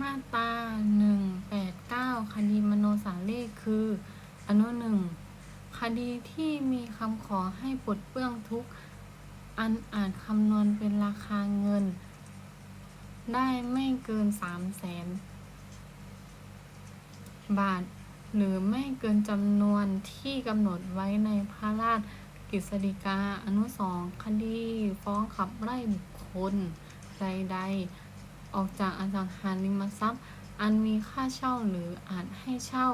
มาตราหนึ่งแปดเก้าคดีมโนสาเรศคือ อนุหนึ่งคดีที่มีคำขอให้ปลดเปื้องทุกอันอาจคำนวณเป็นราคาเงิน ได้ไม่เกินสามแสนบาท หรือไม่เกินจำนวนที่กำหนดไว้ในพระราชกฤษฎีกาอนุสองคดีฟ้องขับไล่บุคคลใดๆ ออกจากอสังหาริมทรัพย์ อันมีค่าเช่าหรืออาจให้เช่า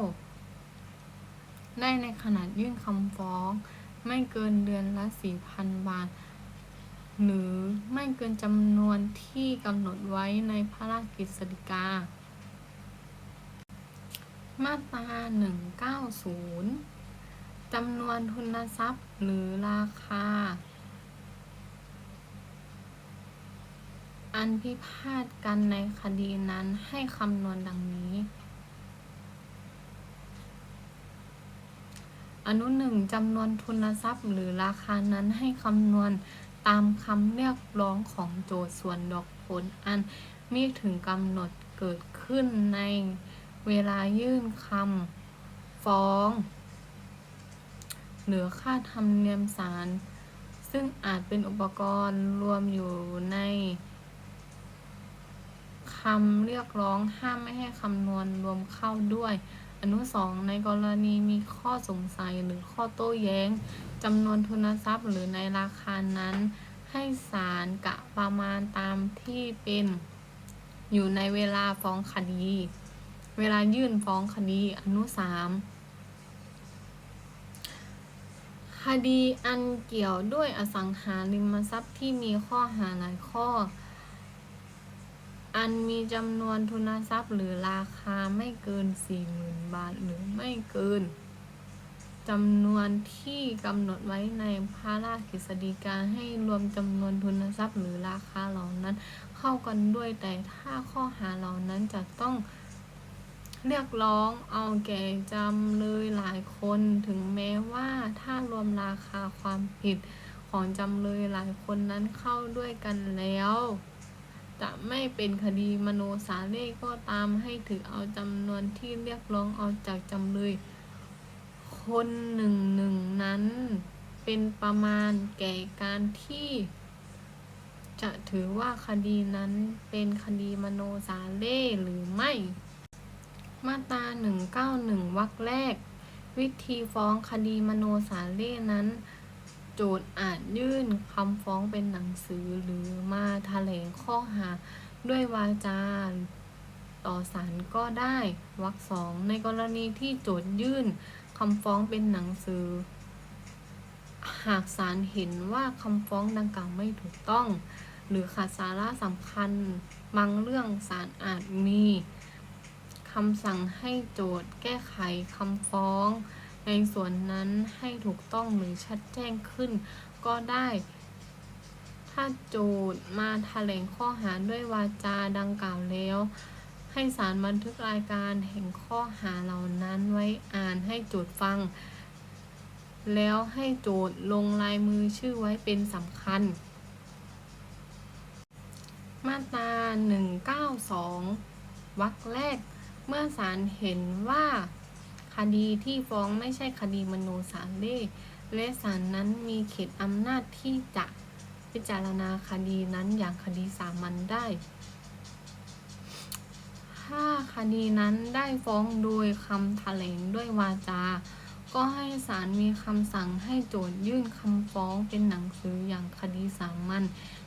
ได้ในขนาดยื่นคำฟ้อง ไม่เกินเดือนละ4,000บาท หรือไม่เกินจำนวนที่กำหนดไว้ในพระราชกฤษฎีกา มาตรา190จำนวนทุนทรัพย์หรือราคา อันพิพาทกันในคดีนั้นให้คำนวณดังนี้ อนุหนึ่งจำนวนทุนทรัพย์หรือราคานั้นให้คำนวณตามคำเรียกร้องของโจทย์ส่วนดอกผลอันมีถึงกำหนดเกิดขึ้นในเวลายื่นคำฟ้อง หรือค่าธรรมเนียมศาลซึ่งอาจเป็นอุปกรณ์รวมอยู่ใน คำเรียกร้องห้ามไม่ให้คำนวณรวมเข้าด้วย อนุสองในกรณีมีข้อสงสัยหรือข้อโต้แย้งจำนวนทุนทรัพย์หรือในราคานั้น ให้ศาลกะประมาณตามที่เป็น อยู่ในเวลาฟ้องคดี เวลายื่นฟ้องคดีอนุสามคดีอันเกี่ยวด้วยอสังหาริมทรัพย์ที่มีข้อหาหลายข้อ อันมีจำนวนทุนทรัพย์หรือราคาไม่เกิน 40,000 บาทหรือไม่เกินจำนวนที่กำหนดไว้ในพระราชกฤษฎีกาให้รวมจำนวนทุนทรัพย์หรือราคาเหล่านั้น เข้ากันด้วยแต่ถ้าข้อหาเหล่านั้นจะต้องเรียกร้องเอาแก่จำเลยหลายคนถึงแม้ว่าถ้ารวมราคาความผิดของจำเลยหลายคนนั้นเข้าด้วยกันแล้ว จะไม่เป็นคดีมโนสาเร่ก็ตามให้ถือเอาจำนวนที่เรียกร้องเอาจากจำเลย คนหนึ่งหนึ่งนั้นเป็นประมาณแก่การที่ จะถือว่าคดีนั้นเป็นคดีมโนสาเร่หรือไม่ มาตรา191วรรคแรก วิธีฟ้องคดีมโนสาเร่นั้น โจทย์อาจยื่นคำฟ้องเป็นหนังสือหรือมาแถลงข้อหาด้วยวาจาต่อศาลก็ได้วรรคสองในกรณีที่โจทย์ยื่นคำฟ้องเป็นหนังสือ หากศาลเห็นว่าคำฟ้องดังกล่าวไม่ถูกต้อง หรือขาดสาระสำคัญบางเรื่องศาลอาจมีคำสั่งให้โจทย์แก้ไขคำฟ้อง ในส่วนนั้นให้ถูกต้องหรือชัดแจ้งขึ้น ก็ได้ ถ้าโจทย์มาแถลงข้อหาด้วยวาจาดังกล่าวแล้ว ให้ศาลบันทึกรายการแห่งข้อหาเหล่านั้นไว้อ่านให้โจทย์ฟัง แล้วให้โจทย์ลงลายมือชื่อไว้เป็นสำคัญ มาตรา 192วรรคแรก เมื่อศาลเห็นว่า คดีที่ฟ้องไม่ใช่คดีมโนสาเร่และศาลนั้นมีเขตอำนาจที่จะพิจารณาคดีนั้นอย่างคดีสามัญได้ ถ้าคดีนั้นได้ฟ้องโดยคำแถลงด้วยวาจา ก็ให้ศาลมีคำสั่งให้โจทยื่นคำฟ้องเป็นหนังสืออย่างคดีสามัญ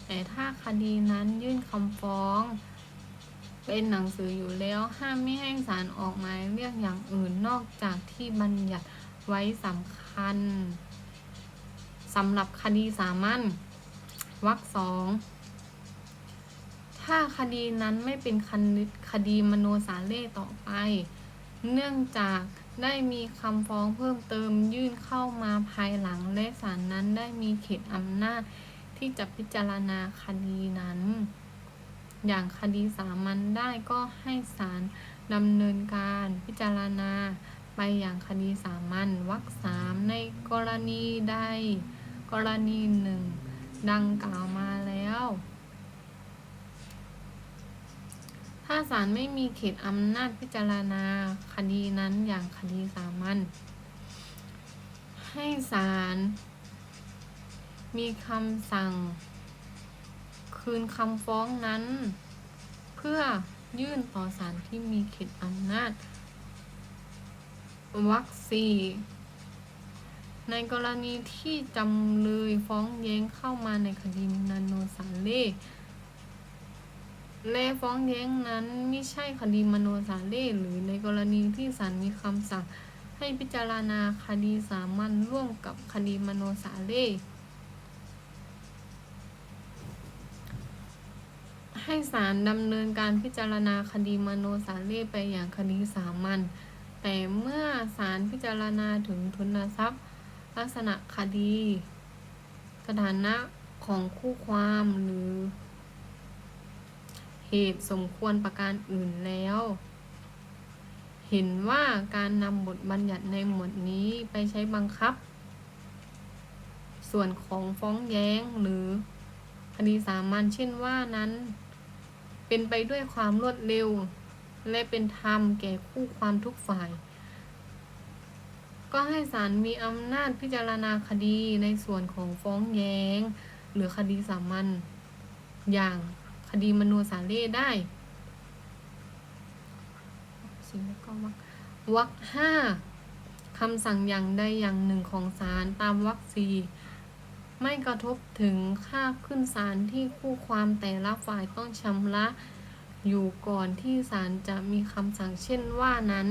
แต่ถ้าคดีนั้นยื่นคำฟ้อง เป็นหนังสืออยู่แล้วห้ามไม่ให้ศาลออกหมายเรียกอย่างอื่นนอกจากที่บัญญัติไว้สำคัญสำหรับคดีสามัญวรรคสองถ้าคดีนั้นไม่เป็นคดีคดีมโนสาเร่ต่อไป เนื่องจากได้มีคำฟ้องเพิ่มเติมยื่นเข้ามาภายหลังและศาลนั้นได้มีเขตอำนาจที่จะพิจารณาคดีนั้น อย่างคดีสามัญได้ก็ให้ศาลดำเนินการพิจารณา ไปอย่างคดีสามัญวรรคสามในกรณีใดกรณีหนึ่ง ดังกล่าวมาแล้ว ถ้าถ้าศาลไม่มีเขตอำนาจพิจารณาคดีนั้นอย่างคดีสามัญให้ศาลมีคำสั่ง คืนคำฟ้องนั้น เพื่อยื่นต่อศาลที่มีเขตอำนาจวรรคสี่ในกรณีที่จำเลยฟ้องแย้งเข้ามาในคดีนาโนสาเล่และฟ้องแย้งนั้นไม่ใช่คดีมโนสาเล่หรือในกรณีที่ศาลมีคำสั่งให้พิจารณาคดีสามัญร่วมกับคดีมโนสาเล่ ให้ศาลดำเนินการพิจารณาคดีมโนสาเล่ไปอย่างคดีสามัญแต่เมื่อศาลพิจารณาถึงทุนทรัพย์ ลักษณะคดีสถานะของคู่ความหรือ เหตุสมควรประการอื่นแล้ว เห็นว่าการนำบทบัญญัติในหมวดนี้ไปใช้บังคับ ส่วนของฟ้องแย้งหรือคดีสามัญเช่นว่านั้น เป็นไปด้วยความรวดเร็ว และเป็นธรรมแก่คู่ความทุกฝ่าย ก็ให้ศาลมีอำนาจพิจารณาคดีในส่วนของฟ้องแย้ง หรือคดีสามัญอย่างคดีมนูสาเล่ได้สิ่งแล้วก็วรรควรรคห้าคำสั่งอย่างใดอย่างหนึ่งของศาลตามวรรคสี่ ไม่กระทบถึงค่าขึ้นศาลที่คู่ความแต่ละฝ่ายต้องชำระอยู่ก่อนที่ศาลจะมีคำสั่งเช่นว่านั้น